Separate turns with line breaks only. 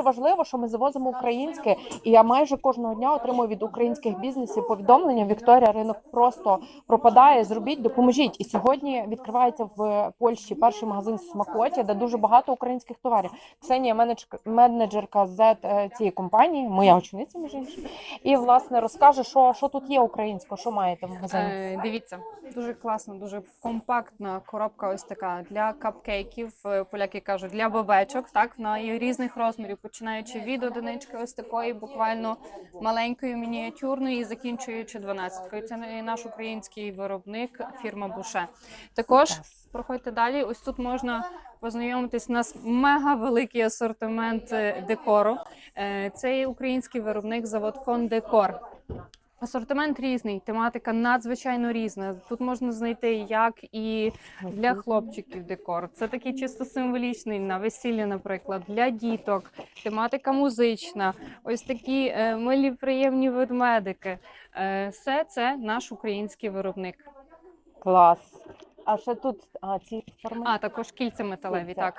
дуже важливо, що ми завозимо українське, і я майже кожного дня отримую від українських бізнесів повідомлення. Вікторія, ринок просто пропадає. Зробіть, допоможіть. І сьогодні відкривається в Польщі перший магазин Смакоті, де дуже багато українських товарів. Ксенія, менеджерка, менеджерка з е, цієї компанії, моя учениця між іншим, і власне розкаже, що, що тут є українського, що маєте в магазині.
Е, дивіться, дуже класно, дуже компактна коробка. Ось така для капкейків. е, Поляки кажуть для бабечок. Так є різних розмірів, починаючи від одинички, ось такої, буквально маленької, мініатюрної, закінчуючи 12-кою. Це наш український виробник, фірма Буше. Також проходьте далі. Ось тут можна познайомитись. У нас мега великий асортимент е, декору. Е, Це український виробник завод Фон Декор. Асортимент різний, тематика надзвичайно різна. Тут можна знайти як і для хлопчиків декор. Це такий чисто символічний на весілля, наприклад, для діток, тематика музична, ось такі е, милі приємні ведмедики. Е, все це наш український виробник.
Клас. А ще тут а, ці форми.
А також кільця металеві.
Кільця.
Так